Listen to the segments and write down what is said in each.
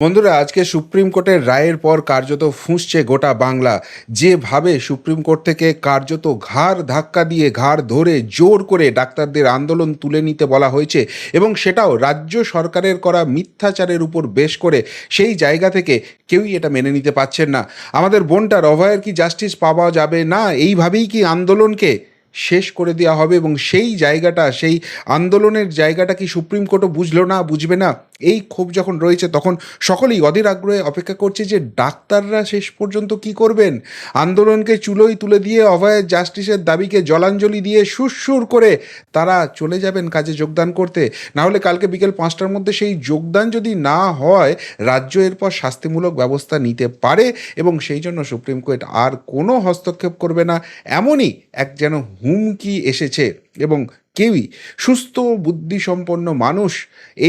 বন্ধুরা, আজকে সুপ্রিম কোর্টের রায়ের পর কার্যত ফুঁসছে গোটা বাংলা। যেভাবে সুপ্রিম কোর্ট থেকে কার্যত ঘাড় ধাক্কা দিয়ে ঘাড় ধরে জোর করে ডাক্তারদের আন্দোলন তুলে নিতে বলা হয়েছে এবং সেটাও রাজ্য সরকারের করা মিথ্যাচারের উপর বেশ করে, সেই জায়গা থেকে কেউই এটা মেনে নিতে পারছেন না। আমাদের বোনটার অভয়ের কি জাস্টিস পাওয়া যাবে না? এইভাবেই কি আন্দোলনকে শেষ করে দেওয়া হবে এবং সেই জায়গাটা, সেই আন্দোলনের জায়গাটা কি সুপ্রিম কোর্টও বুঝলো না, বুঝবে না? এই ক্ষোভ যখন রয়েছে, তখন সকলেই অধীর আগ্রহে অপেক্ষা করছে যে ডাক্তাররা শেষ পর্যন্ত কি করবেন? আন্দোলনকে চুলোই তুলে দিয়ে, অভয়ের জাস্টিসের দাবিকে জলাঞ্জলি দিয়ে সুরসুর করে তারা চলে যাবেন কাজে যোগদান করতে। না হলে কালকে বিকেল পাঁচটার মধ্যে সেই যোগদান যদি না হয়, রাজ্য এরপর শাস্তিমূলক ব্যবস্থা নিতে পারে এবং সেই জন্য সুপ্রিম কোর্ট আর কোনো হস্তক্ষেপ করবে না, এমনই এক যেন হুমকি এসেছে এবং কেউই সুস্থ, বুদ্ধিসম্পন্ন মানুষ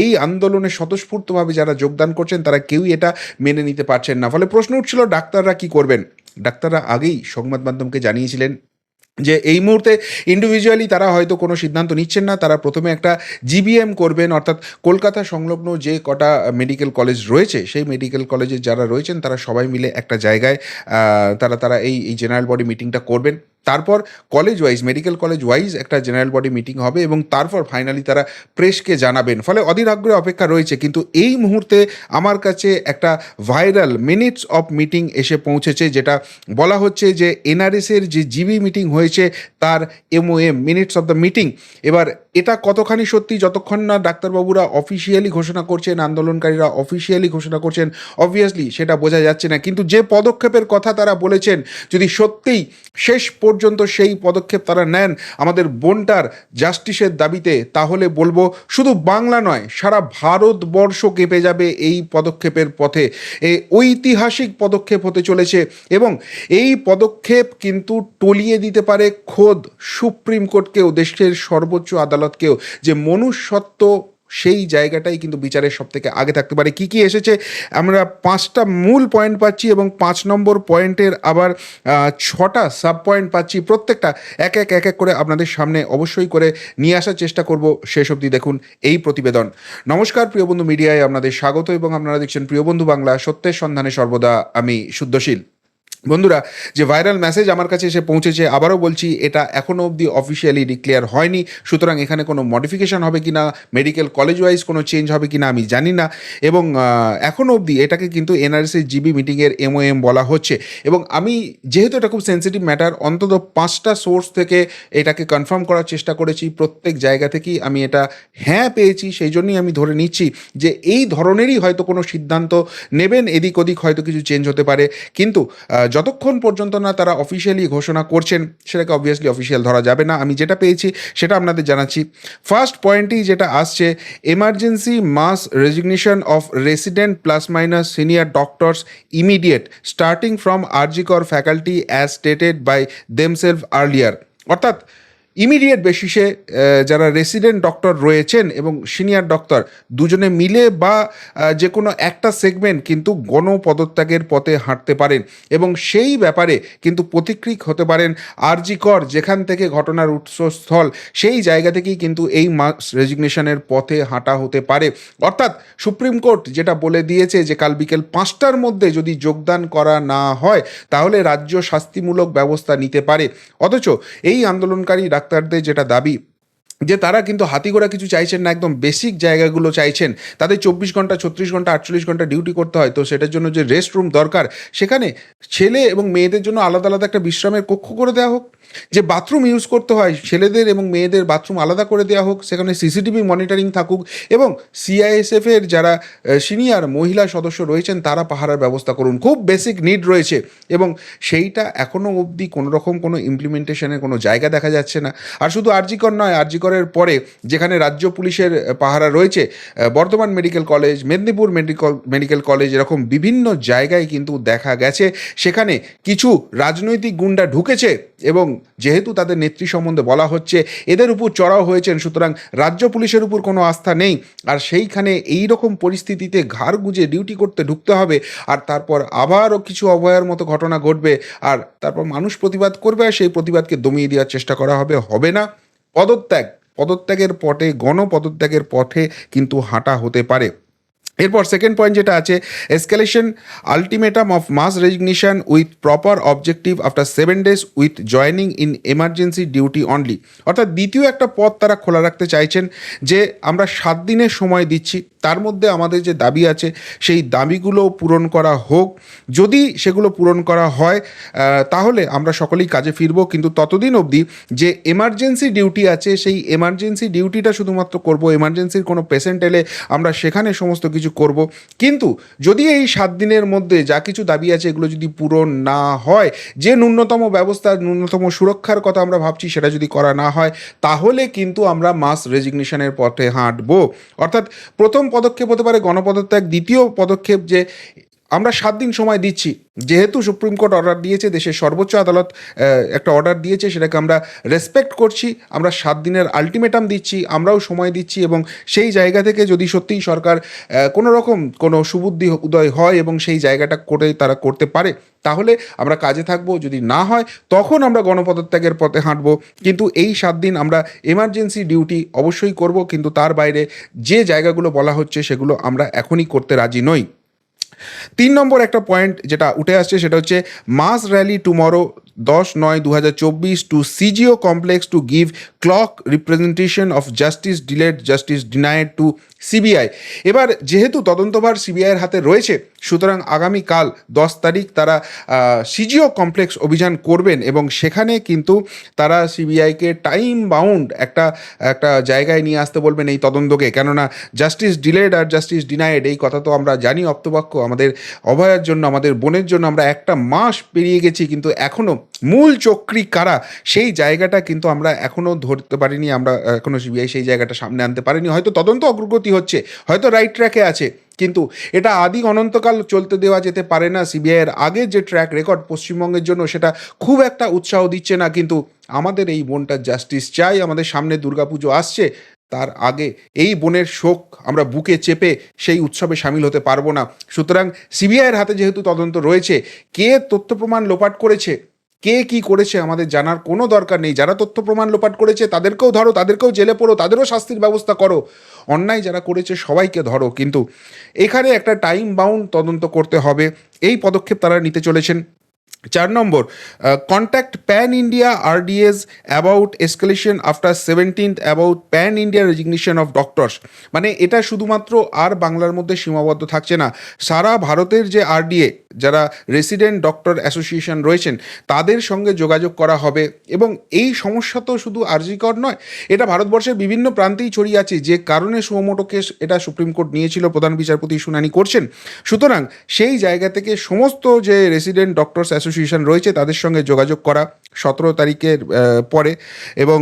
এই আন্দোলনে স্বতঃস্ফূর্তভাবে যারা যোগদান করছেন, তারা কেউই এটা মেনে নিতে পারছেন না। ফলে প্রশ্ন উঠছিল, ডাক্তাররা কি করবেন? ডাক্তাররা আগেই সংবাদ মাধ্যমকে জানিয়েছিলেন যে এই মুহূর্তে ইন্ডিভিজুয়ালি তারা হয়তো কোনো সিদ্ধান্ত নিচ্ছেন না। তারা প্রথমে একটা জিবিএম করবেন, অর্থাৎ কলকাতা সংলগ্ন যে কটা মেডিকেল কলেজ রয়েছে, সেই মেডিকেল কলেজে যারা রয়েছেন, তারা সবাই মিলে একটা জায়গায় তারা তারা এই এই জেনারেল বডি মিটিংটা করবেন। তারপর college wise medical college wise একটা জেনারেল বডি মিটিং হবে এবং তারপর ফাইনালি তারা প্রেসকে জানাবেন। ফলে অধীর আগ্রহে অপেক্ষা রয়েছে, কিন্তু এই মুহূর্তে আমার কাছে একটা ভাইরাল মিনিটস অফ মিটিং এসে পৌঁছেছে, যেটা বলা হচ্ছে যে এনআরএসের যে জিবি মিটিং হয়েছে, তার MOM minutes of the meeting এবার এটা কতখানি সত্যি, যতক্ষণ না ডাক্তারবাবুরা অফিসিয়ালি ঘোষণা করছেন, আন্দোলনকারীরা অফিসিয়ালি ঘোষণা করছেন অবভিয়াসলি সেটা বোঝা যাচ্ছে না। কিন্তু যে পদক্ষেপের কথা তারা বলেছেন, যদি সত্যিই শেষ পর্যন্ত সেই পদক্ষেপ তারা নেন আমাদের বোনটার জাস্টিসের দাবিতে। তাহলে বলব, শুধু বাংলা নয়, সারা ভারতবর্ষ কেঁপে যাবে এই পদক্ষেপের পথে। এই ঐতিহাসিক পদক্ষেপ হতে চলেছে এবং এই পদক্ষেপ কিন্তু টলিয়ে দিতে পারে খোদ সুপ্রিম কোর্টকেও, দেশের সর্বোচ্চ আদালতকেও যে মনুষ্যত্ব সেই জায়গাটাই কিন্তু বিচারের সব থেকে আগে থাকতে পারে। কি কি এসেছে? আমরা পাঁচটা মূল পয়েন্ট পাচ্ছি এবং পাঁচ নম্বর পয়েন্টের আবার ছটা সাব পয়েন্ট পাচ্ছি। প্রত্যেকটা এক এক এক এক করে আপনাদের সামনে অবশ্যই করে নিয়ে আসার চেষ্টা করব। শেষ অবধি দেখুন এই প্রতিবেদন। নমস্কার, প্রিয় বন্ধু মিডিয়ায় আপনাদের স্বাগত এবং আপনারা দেখছেন প্রিয় বন্ধু বাংলা। সত্যের সন্ধানে সর্বদা আমি শুদ্ধশীল। বন্ধুরা, যে ভাইরাল মেসেজ আমার কাছে এসে পৌঁছেছে, আবারও বলছি, এটা এখনও অবধি অফিসিয়ালি ডিক্লেয়ার হয়নি। সুতরাং এখানে কোনো মডিফিকেশন হবে কি না মেডিকেল কলেজ ওয়াইজ কোনো চেঞ্জ হবে কি না আমি জানি না। এবং এখনও অবধি এটাকে কিন্তু এনআরএসের জিবি মিটিংয়ের এমওএম বলা হচ্ছে। এবং আমি যেহেতু এটা খুব সেন্সিটিভ ম্যাটার অন্তত পাঁচটা সোর্স থেকে এটাকে কনফার্ম করার চেষ্টা করেছি। প্রত্যেক জায়গা থেকেই আমি এটা হ্যাঁ পেয়েছি, সেই জন্যই আমি ধরে নিচ্ছি যে এই ধরনেরই হয়তো কোনো সিদ্ধান্ত নেবেন, এদিক ওদিক হয়তো কিছু চেঞ্জ হতে পারে। কিন্তু যতক্ষণ পর্যন্ত না তারা অফিসিয়ালি ঘোষণা করছেন, সেটাকে অবভিয়াসলি অফিসিয়াল ধরা যাবে না। আমি যেটা পেয়েছি, সেটা আপনাদের জানাচ্ছি। ফার্স্ট পয়েন্টই যেটা আসছে emergency mass resignation of resident plus minus senior doctors immediate starting from RG Kar faculty as stated by themselves earlier অর্থাৎ ইমিডিয়েট বেসিসে যারা রেসিডেন্ট ডক্টর রয়েছেন এবং সিনিয়র ডক্টর, দুজনে মিলে বা যে কোনো একটা সেগমেন্ট কিন্তু গণপদত্যাগের পথে হাঁটতে পারেন এবং সেই ব্যাপারে কিন্তু প্রতিক্রিক হতে পারেন আরজি কর, যেখান থেকে ঘটনার উৎসস্থল, সেই জায়গা থেকেই কিন্তু এই মাস রেজিগনেশনের পথে হাঁটা হতে পারে। অর্থাৎ সুপ্রিম কোর্ট যেটা বলে দিয়েছে যে কাল বিকেল পাঁচটার মধ্যে যদি যোগদান করা না হয়, তাহলে রাজ্য শাস্তিমূলক ব্যবস্থা নিতে পারে। অথচ এই আন্দোলনকারী ডাক্তারদের যেটা দাবি যে তারা কিন্তু হাতিগোড়া কিছু চাইছেন না, একদম বেসিক জায়গাগুলো চাইছেন। তাদের চব্বিশ ঘণ্টা, ছত্রিশ ঘণ্টা, আটচল্লিশ ঘণ্টা ডিউটি করতে হয়, তো সেটার জন্য যে রেস্ট রুম দরকার, সেখানে ছেলে এবং মেয়েদের জন্য আলাদা আলাদা একটা বিশ্রামের কক্ষ করে দেওয়া হোক। যে বাথরুম ইউজ করতে হয়, ছেলেদের এবং মেয়েদের বাথরুম আলাদা করে দেওয়া হোক, সেখানে সিসিটিভি মনিটরিং থাকুক এবং সিআইএসএফ এর যারা সিনিয়র মহিলা সদস্য রয়েছেন, তারা পাহারার ব্যবস্থা করুন। খুব বেসিক নিড রয়েছে এবং সেইটা এখনও অবধি কোনো রকম কোনো ইমপ্লিমেন্টেশনের কোনো জায়গা দেখা যাচ্ছে না। আর শুধু আরজিকর নয় আরজিকরের পরে যেখানে রাজ্য পুলিশের পাহারা রয়েছে Bardhaman medical college, Medinipur medical medical college এরকম বিভিন্ন জায়গায় কিন্তু দেখা গেছে। সেখানে কিছু রাজনৈতিক গুন্ডা ঢুকেছে এবং যেহেতু তাদের নেত্রী সম্বন্ধে বলা হচ্ছে, এদের উপর চড়াও হয়েছেন। সুতরাং রাজ্য পুলিশের উপর কোনো আস্থা নেই। আর সেইখানে এই রকম পরিস্থিতিতে ঘাড় গুঁজে ডিউটি করতে ঢুকতে হবে। আর তারপর আবারও কিছু অভয়ার মতো ঘটনা ঘটবে। আর তারপর মানুষ প্রতিবাদ করবে। আর সেই প্রতিবাদকে দমিয়ে দেওয়ার চেষ্টা করা হবে। হবে না। পদত্যাগ। পদত্যাগের পথে গণপদত্যাগের পথে কিন্তু হাঁটা হতে পারে। এরপর সেকেন্ড পয়েন্ট যেটা আছে escalation ultimatum of mass resignation with proper objective after seven days with joining in emergency duty only অর্থাৎ দ্বিতীয় একটা পথ তারা খোলা রাখতে চাইছেন যে, আমরা সাত দিনের সময় দিচ্ছি, তার মধ্যে আমাদের যে দাবি আছে, সেই দাবিগুলো পূরণ করা হোক। যদি সেগুলো পূরণ করা হয় তাহলে আমরা সকলেই কাজে ফিরব। কিন্তু ততদিন অবধি যে এমার্জেন্সি ডিউটি আছে, সেই এমার্জেন্সি ডিউটিটা শুধুমাত্র করব। এমার্জেন্সির কোনো পেশেন্ট এলে আমরা সেখানে সমস্ত কিছু করব। কিন্তু যদি এই সাত দিনের মধ্যে যা কিছু দাবি আছে এগুলো যদি পূরণ না হয়, যে ন্যূনতম ব্যবস্থা, ন্যূনতম সুরক্ষার কথা আমরা ভাবছি সেটা যদি করা না হয়, তাহলে কিন্তু আমরা মাস রেজিগনেশনের পথে হাঁটব। অর্থাৎ প্রথম পদক্ষেপ হতে পারে গণপদত্যাগ, দ্বিতীয় পদক্ষেপ যে আমরা সাত দিন সময় দিচ্ছি। যেহেতু সুপ্রিম কোর্ট অর্ডার দিয়েছে, দেশের সর্বোচ্চ আদালত একটা অর্ডার দিয়েছে, সেটাকে আমরা রেসপেক্ট করছি, আমরা সাত দিনের আলটিমেটাম দিচ্ছি, আমরাও সময় দিচ্ছি এবং সেই জায়গা থেকে যদি সত্যিই সরকার কোনো রকম কোনো সুবুদ্ধি উদয় হয় এবং সেই জায়গাটা করে তারা করতে পারে, তাহলে আমরা কাজে থাকব। যদি না হয়, তখন আমরা গণপদত্যাগের পথে হাঁটবো। কিন্তু এই সাত দিন আমরা এমার্জেন্সি ডিউটি অবশ্যই করব, কিন্তু তার বাইরে যে জায়গাগুলো বলা হচ্ছে, সেগুলো আমরা এখনই করতে রাজি নই। তিন নম্বর একটা পয়েন্ট যেটা উঠে আসছে সেটা হচ্ছে মাস র্যালি টুমরো দশ নয় দু হাজার চব্বিশ to CGO complex to give clock representation of justice delayed justice denied to CBI এবার যেহেতু তদন্তভার সিবিআইয়ের হাতে রয়েছে, সুতরাং আগামীকাল দশ তারিখ তারা সিজিও কমপ্লেক্স অভিযান করবেন এবং সেখানে কিন্তু তারা সিবিআইকে টাইম বাউন্ড একটা একটা জায়গায় নিয়ে আসতে বলবেন এই তদন্তকে। কেননা জাস্টিস ডিলেড আর জাস্টিস ডিনাইড এই কথা তো আমরা জানি অপ্তবাক্য আমাদের অভয়ের জন্য, আমাদের বোনের জন্য আমরা একটা মাস পেরিয়ে গেছি, কিন্তু এখনও মূল চক্রী কারা, সেই জায়গাটা কিন্তু আমরা এখনও ধরতে পারিনি, আমরা এখনও সিবিআই সেই জায়গাটা সামনে আনতে পারিনি। হয়তো তদন্ত অগ্রগতি হচ্ছে, হয়তো রাইট ট্র্যাকে আছে, কিন্তু এটা আদি অনন্তকাল চলতে দেওয়া যেতে পারে না। সিবিআইয়ের আগের যে ট্র্যাক রেকর্ড পশ্চিমবঙ্গের জন্য সেটা খুব একটা উৎসাহ দিচ্ছে না, কিন্তু আমাদের এই বোনটার জাস্টিস চাই, আমাদের সামনে দুর্গাপুজো আসছে, তার আগে এই বোনের শোক আমরা বুকে চেপে সেই উৎসবে সামিল হতে পারব না। সুতরাং সিবিআইয়ের হাতে যেহেতু তদন্ত রয়েছে, কে তথ্য প্রমাণ লোপাট করেছে কে কি করেছে আমাদের জানার কোনো দরকার নেই। যারা তথ্য প্রমাণ লোপাট করেছে, তাদেরকেও ধরো, তাদেরকেও জেলে পড়ো, তাদেরও শাস্তির ব্যবস্থা করো। অন্যায় যারা করেছে, সবাইকে ধরো। কিন্তু এখানে একটা টাইম বাউন্ড তদন্ত করতে হবে। এই পদক্ষেপ তারা নিতে চলেছেন। চার নম্বর contact pan India RDS about escalation after seventeenth about pan India resignation of doctors মানে এটা শুধুমাত্র আর বাংলার মধ্যে সীমাবদ্ধ থাকছে না। সারা ভারতের যে আরডিএ যারা রেসিডেন্ট ডক্টর অ্যাসোসিয়েশন রয়েছেন, তাদের সঙ্গে যোগাযোগ করা হবে। এবং এই সমস্যা তো শুধু আর্জিকর নয়, এটা ভারতবর্ষের বিভিন্ন প্রান্তেই ছড়িয়ে আছে। যে কারণে সুমোটো কেস এটা সুপ্রিম কোর্ট নিয়েছিল, প্রধান বিচারপতি শুনানি করছেন। সুতরাং সেই জায়গা থেকে সমস্ত যে রেসিডেন্ট ডক্টরস অ্যাসোসিয়েশন রয়েছে, তাদের সঙ্গে যোগাযোগ করা সতেরো তারিখের পরে। এবং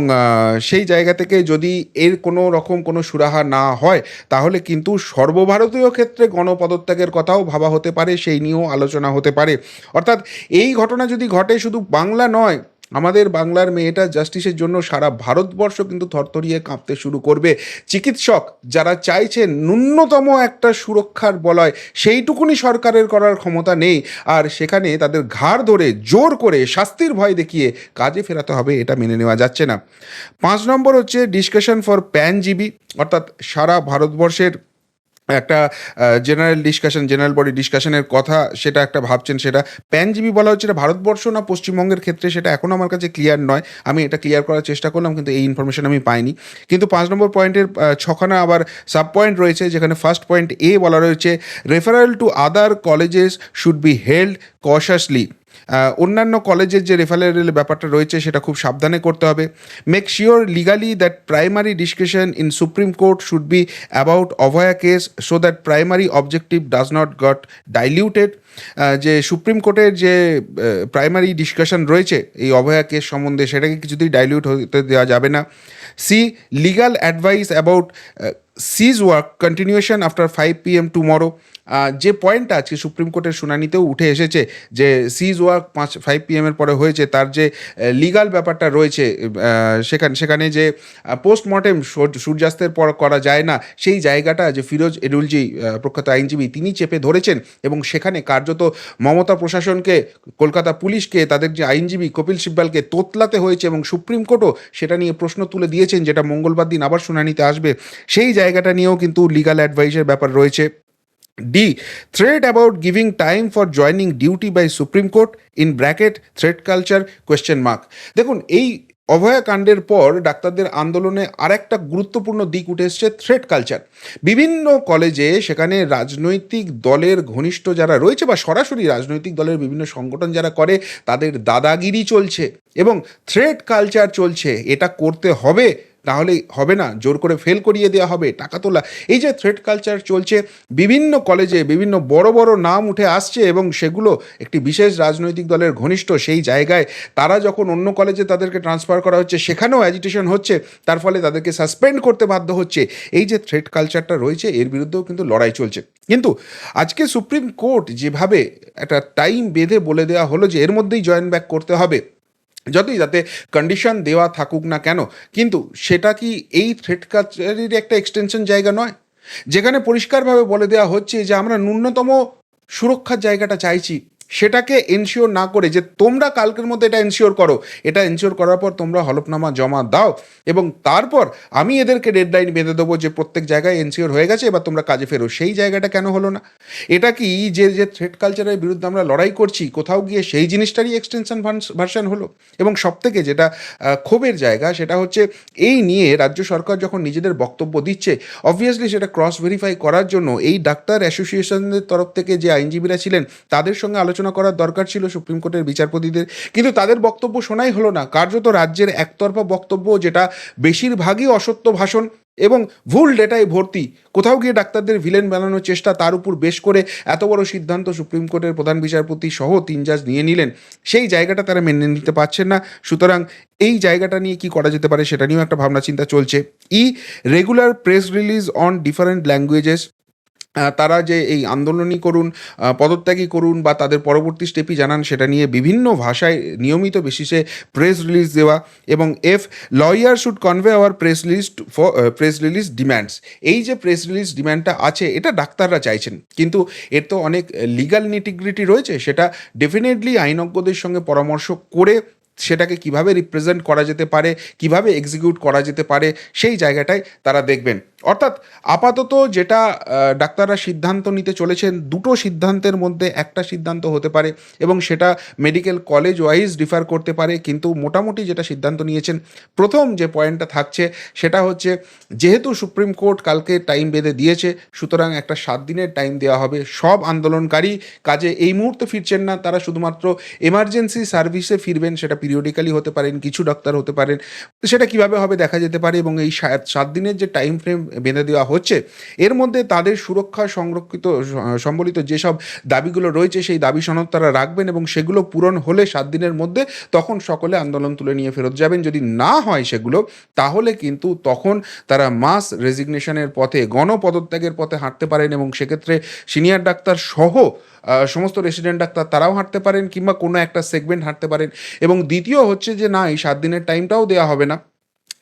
সেই জায়গা থেকে যদি এর কোনো রকম কোনো সুরাহা না হয়, তাহলে কিন্তু সর্বভারতীয় ক্ষেত্রে গণপদত্যাগের কথাও ভাবা হতে পারে। সেই নিয়েও আলোচনা হতে পারে। অর্থাৎ এই ঘটনা যদি ঘটে, শুধু বাংলা নয়, আমাদের বাংলার মেয়েটা জাস্টিসের জন্য সারা ভারতবর্ষ কিন্তু থরথরিয়ে কাঁপতে শুরু করবে। চিকিৎসক যারা চাইছেন ন্যূনতম একটা সুরক্ষার বলয়, সেইটুকুনি সরকারের করার ক্ষমতা নেই। আর সেখানে তাদের ঘাড় ধরে জোর করে শাস্তির ভয় দেখিয়ে কাজে ফেরাতে হবে, এটা মেনে নেওয়া যাচ্ছে না। পাঁচ নম্বর হচ্ছে ডিসকাশন ফর প্যান জিবি অর্থাৎ সারা ভারতবর্ষের একটা জেনারেল ডিসকাশন জেনারেল বডি ডিসকাশনের কথা সেটা একটা ভাবছেন সেটা। প্যানজিবি বলা হচ্ছে এটা ভারতবর্ষ না পশ্চিমবঙ্গের ক্ষেত্রে সেটা এখনও আমার কাছে ক্লিয়ার নয়। আমি এটা ক্লিয়ার করার চেষ্টা করলাম কিন্তু এই ইনফরমেশন আমি পাইনি। কিন্তু পাঁচ নম্বর পয়েন্টের ছখানা আবার সাব পয়েন্ট রয়েছে যেখানে ফার্স্ট পয়েন্ট এ বলা রয়েছে referral to other colleges should be held cautiously অন্যান্য কলেজের যে রেফারেল ব্যাপারটা রয়েছে, সেটা খুব সাবধানে করতে হবে। Make sure legally that primary discussion in supreme court should be about Abhaya case so that primary objective does not got diluted যে সুপ্রিম কোর্টের যে প্রাইমারি ডিসকাশন রয়েছে, এই অভয়া কেস সম্বন্ধে, সেটাকে কিছুতেই ডাইলিউট হতে দেওয়া যাবে না। C legal advice about cease work continuation after five P M tomorrow যে পয়েন্টটা আজকে সুপ্রিম কোর্টের শুনানিতেও উঠে এসেছে, যে সিজ ওয়ার্ক পাঁচ ফাইভ পি এমের পরে হয়েছে, তার যে লিগাল ব্যাপারটা রয়েছে সেখানে সেখানে যে পোস্টমর্টেম সূর্যাস্তের পর করা যায় না, সেই জায়গাটা যে ফিরোজ এডুলজি প্রখ্যাত আইনজীবী, তিনি চেপে ধরেছেন এবং সেখানে কার্যত মমতা প্রশাসনকে, কলকাতা পুলিশকে, তাদের যে আইনজীবী কপিল সিব্বালকে তোতলাতে হয়েছে এবং সুপ্রিম কোর্টও সেটা নিয়ে প্রশ্ন তুলে দিয়েছেন, যেটা মঙ্গলবার দিন আবার শুনানিতে আসবে। সেই জায়গাটা নিয়েও কিন্তু লিগাল অ্যাডভাইসের ব্যাপার রয়েছে। D threat about giving time for joining duty by supreme court in bracket threat culture question mark দেখুন, এই অভয়াকাণ্ডের পর ডাক্তারদের আন্দোলনে আরেকটা গুরুত্বপূর্ণ দিক উঠে এসছে থ্রেড কালচার বিভিন্ন কলেজে সেখানে রাজনৈতিক দলের ঘনিষ্ঠ যারা রয়েছে বা সরাসরি রাজনৈতিক দলের বিভিন্ন সংগঠন যারা করে, তাদের দাদাগিরি চলছে এবং থ্রেড কালচার চলছে। এটা করতে হবে তাহলে হবে না, জোর করে ফেল করিয়ে দেওয়া হবে, টাকা তোলা। এই যে থ্রেড কালচার চলছে, বিভিন্ন কলেজে বিভিন্ন বড় বড় নাম উঠে আসছে এবং সেগুলো একটি বিশেষ রাজনৈতিক দলের ঘনিষ্ঠ সেই জায়গায় তারা যখন অন্য কলেজে তাদেরকে ট্রান্সফার করা হচ্ছে, সেখানেও অ্যাজিটেশন হচ্ছে, তার ফলে তাদেরকে সাসপেন্ড করতে বাধ্য হচ্ছে। এই যে থ্রেড কালচারটা রয়েছে, এর বিরুদ্ধেও কিন্তু লড়াই চলছে। কিন্তু আজকে সুপ্রিম কোর্ট যেভাবে একটা টাইম বেঁধে বলে দেওয়া হলো যে এর মধ্যেই জয়েন ব্যাক করতে হবে যতই তাতে কন্ডিশন দেওয়া থাকুক না কেন, কিন্তু সেটা কি এই থ্রেড কাচারির একটা এক্সটেনশন জায়গা নয়? যেখানে পরিষ্কারভাবে বলে দেওয়া হচ্ছে যে আমরা ন্যূনতম সুরক্ষার জায়গাটা চাইছি। সেটাকে এনশিওর না করে যে তোমরা কালকের মধ্যে এটা এনশিওর করো। এটা এনশিওর করার পর তোমরা হলফনামা জমা দাও এবং তারপর আমি এদেরকে ডেডলাইন বেঁধে দেবো যে প্রত্যেক জায়গায় এনশিওর হয়ে গেছে, এবার তোমরা কাজে ফেরো। সেই জায়গাটা কেন হলো না? এটা কি যে যে থ্রেড কালচারের বিরুদ্ধে আমরা লড়াই করছি, কোথাও গিয়ে সেই জিনিসটারই এক্সটেনশন ভার্সন হলো? এবং সবথেকে যেটা ক্ষোভের জায়গা সেটা হচ্ছে এই নিয়ে রাজ্য সরকার যখন নিজেদের বক্তব্য দিচ্ছে অবভিয়াসলি সেটা ক্রস ভেরিফাই করার জন্য এই ডাক্তার অ্যাসোসিয়েশনের তরফ থেকে যে আইনজীবীরা ছিলেন, তাদের সঙ্গে আলোচনা করার দরকার ছিল সুপ্রিম কোর্টের বিচারপতিদের। কিন্তু তাদের বক্তব্য শোনাই হলো না। কার্যত রাজ্যের একতরফা বক্তব্য যেটা বেশিরভাগই অসত্য ভাষণ এবং ভুল ডেটায় ভর্তি। কোথাও গিয়ে ডাক্তারদের ভিলেন বানানোর চেষ্টা তার উপর বেশ করে এত বড় সিদ্ধান্ত সুপ্রিম কোর্টের প্রধান বিচারপতি সহ তিন জাজ নিয়ে নিলেন। সেই জায়গাটা তারা মেনে নিতে পারছেন না। সুতরাং এই জায়গাটা নিয়ে কি করা যেতে পারে সেটা নিয়েও একটা ভাবনা চিন্তা চলছে। E regular press release on different languages তারা যে এই আন্দোলনই করুন পদত্যাগই করুন বা তাদের পরবর্তী স্টেপই জানান, সেটা নিয়ে বিভিন্ন ভাষায় নিয়মিত বেসিসে প্রেস রিলিজ দেওয়া এবং F lawyer should convey our press release for press release demands এই যে প্রেস রিলিজ ডিম্যান্ডটা আছে, এটা ডাক্তাররা চাইছেন। কিন্তু এর তো অনেক লিগাল নিটিগ্রিটি রয়েছে, সেটা ডেফিনেটলি আইনজ্ঞদের সঙ্গে পরামর্শ করে সেটাকে কীভাবে রিপ্রেজেন্ট করা যেতে পারে, কীভাবে এক্সিকিউট করা যেতে পারে, সেই জায়গাটায় তারা দেখবেন। অর্থাৎ আপাতত যেটা ডাক্তাররা সিদ্ধান্ত নিতে চলেছেন, দুটো সিদ্ধান্তের মধ্যে একটা সিদ্ধান্ত হতে পারে এবং সেটা মেডিকেল কলেজ ওয়াইজ ডিফার করতে পারে, কিন্তু মোটামুটি যেটা সিদ্ধান্ত নিয়েছেন, প্রথম যে পয়েন্টটা থাকছে সেটা হচ্ছে যেহেতু সুপ্রিম কোর্ট কালকে টাইম বেঁধে দিয়েছে, সুতরাং একটা সাত দিনের টাইম দেওয়া হবে, সব আন্দোলনকারী কাজে এই মুহূর্তে ফিরছেন না, তারা শুধুমাত্র এমার্জেন্সি সার্ভিসে ফিরবেন, সেটা পিরিয়ডিক্যালি হতে পারেন, কিছু ডাক্তার হতে পারেন, সেটা কীভাবে হবে দেখা যেতে পারে এবং এই সাত দিনের যে টাইম ফ্রেম বেঁধে দেওয়া হচ্ছে। এর মধ্যে তাদের সুরক্ষা সংরক্ষিত, সম্বলিত যেসব দাবিগুলো রয়েছে, সেই দাবি সনদ তারা রাখবেন এবং সেগুলো পূরণ হলে সাত দিনের মধ্যে তখন সকলে আন্দোলন তুলে নিয়ে ফেরত যাবেন। যদি না হয় সেগুলো, তাহলে কিন্তু তখন তারা মাস রেজিগনেশনের পথে, গণপদত্যাগের পথে হাঁটতে পারেন এবং সেক্ষেত্রে সিনিয়র ডাক্তার সহ সমস্ত রেসিডেন্ট ডাক্তার তারাও হাঁটতে পারেন কিংবা কোনো একটা সেগমেন্ট হাঁটতে পারেন। এবং দ্বিতীয় হচ্ছে যে, না, এই সাত দিনের টাইমটাও দেওয়া হবে না।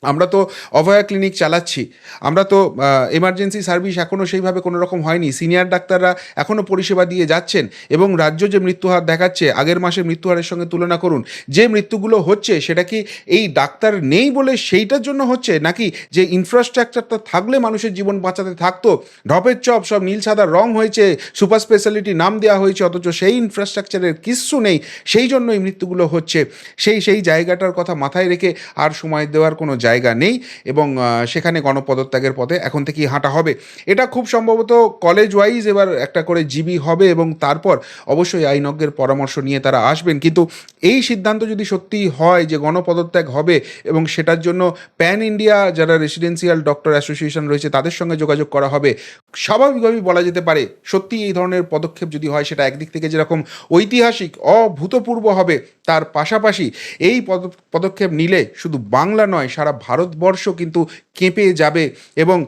আমরা তো অভয়া ক্লিনিক চালাচ্ছি। আমরা তো এমার্জেন্সি সার্ভিস এখনও সেইভাবে কোনো রকম হয়নি। সিনিয়র ডাক্তাররা এখনও পরিষেবা দিয়ে যাচ্ছেন এবং রাজ্য যে মৃত্যুহার দেখাচ্ছে, আগের মাসে মৃত্যুহারের সঙ্গে তুলনা করুন, যে মৃত্যুগুলো হচ্ছে সেটা কি এই ডাক্তার নেই বলে সেইটার জন্য হচ্ছে? নাকি যে ইনফ্রাস্ট্রাকচারটা থাকলে মানুষের জীবন বাঁচাতে থাকতো? ঢপের চপ, সব নীল সাদা রং হয়েছে সুপার স্পেশালিটি নাম দেওয়া হয়েছে, অথচ সেই ইনফ্রাস্ট্রাকচারের কিচ্ছু নেই, সেই জন্য এই মৃত্যুগুলো হচ্ছে। সেই সেই জায়গাটার কথা মাথায় রেখে আর সময় দেওয়ার কোনো জায়গা নেই এবং সেখানে গণপদত্যাগের পথে এখন থেকেই হাঁটা হবে। এটা খুব সম্ভবত কলেজ ওয়াইজ এবার একটা করে জিবি হবে এবং তারপর অবশ্যই আইনজ্ঞের পরামর্শ নিয়ে তারা আসবেন। কিন্তু এই সিদ্ধান্ত যদি সত্যিই হয় যে গণপদত্যাগ হবে এবং সেটার জন্য প্যান ইন্ডিয়া যারা রেসিডেন্সিয়াল ডক্টর অ্যাসোসিয়েশন রয়েছে তাদের সঙ্গে যোগাযোগ করা হবে, স্বাভাবিকভাবেই বলা যেতে পারে সত্যি এই ধরনের পদক্ষেপ যদি হয় সেটা একদিক থেকে যেরকম ঐতিহাসিক, অভূতপূর্ব হবে, তার পাশাপাশি এই পদ- পদক্ষেপ নিলে শুধু বাংলা নয়, সারা ভারতবর্ষ কিন্তু কেঁপে যাবে এবং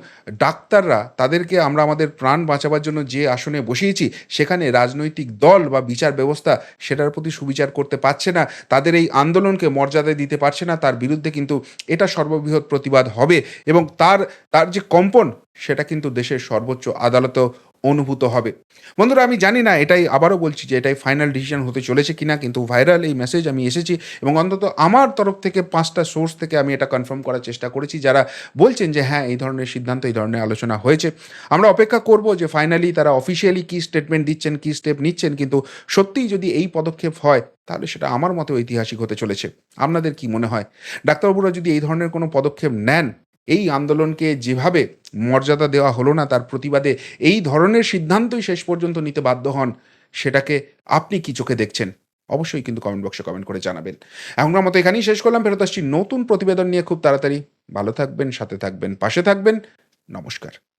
ডাক্তাররা তাদেরকে আমরা আমাদের প্রাণ বাঁচাবার জন্য যে আসনে বসিয়েছি, সেখানে রাজনৈতিক দল বা বিচার ব্যবস্থা সেটার প্রতি সুবিচার করতে পারছে না, তাদের এই আন্দোলনকে মর্যাদা দিতে পারছে না, তার বিরুদ্ধে কিন্তু এটা সর্ববৃহৎ প্রতিবাদ হবে এবং তার তার যে কম্পন, সেটা কিন্তু দেশের সর্বোচ্চ আদালতও অনুভূত হবে। বন্ধুরা, আমি জানি না, এটাই আবারও বলছি যে এটাই ফাইনাল ডিসিশন হতে চলেছে কিনা, কিন্তু ভাইরাল এই মেসেজ আমি এসেছি এবং অন্তত আমার তরফ থেকে পাঁচটা সোর্স থেকে আমি এটা কনফার্ম করার চেষ্টা করেছি যারা বলছেন যে হ্যাঁ এই ধরনের সিদ্ধান্ত, এই ধরনের আলোচনা হয়েছে। আমরা অপেক্ষা করব যে ফাইনালি তারা অফিসিয়ালি কী স্টেটমেন্ট দিচ্ছেন, কী স্টেপ নিচ্ছেন, কিন্তু সত্যিই যদি এই পদক্ষেপ হয়, তাহলে সেটা আমার মতো ঐতিহাসিক হতে চলেছে। আপনাদের কি মনে হয়? ডাক্তারবাবুরা যদি এই ধরনের কোনো পদক্ষেপ নেন এই আন্দোলনকে যেভাবে মর্যাদা দেওয়া হলো না, তার প্রতিবাদে এই ধরনের সিদ্ধান্তই শেষ পর্যন্ত নিতে বাধ্য হন, সেটাকে আপনি কি চোখে দেখছেন? অবশ্যই কিন্তু কমেন্ট বক্সে কমেন্ট করে জানাবেন। এখনকার মতো এখানেই শেষ করলাম। ফেরত আসছি নতুন প্রতিবেদন নিয়ে খুব তাড়াতাড়ি। ভালো থাকবেন, সাথে থাকবেন, পাশে থাকবেন। নমস্কার।